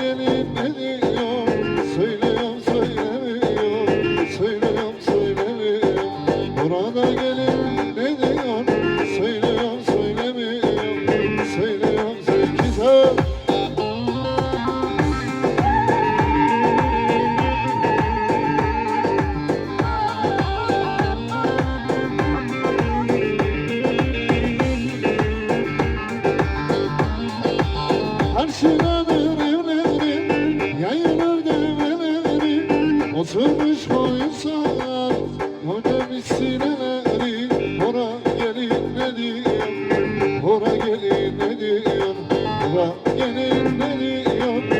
Thank you. Gelin ne diyor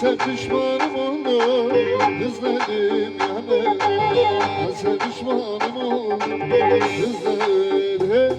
Sen düşmanım oldu Gözlerim yanar Sen düşmanım oldu Gözlerim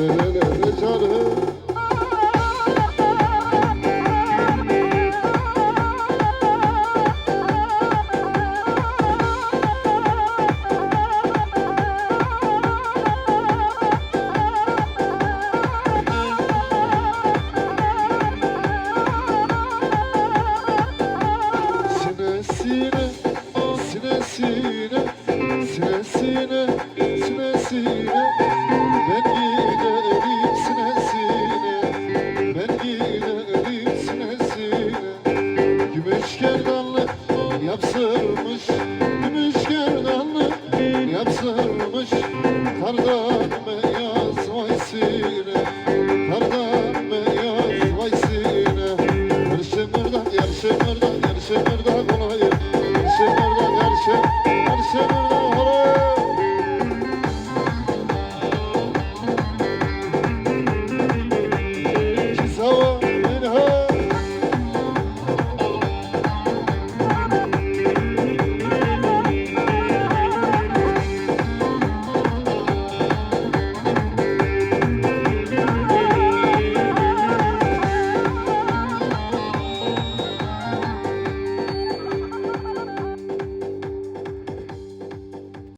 mhm Yarışın burada, yarışın burada kolay. Yarışın burada, yarışın, yarışın burada.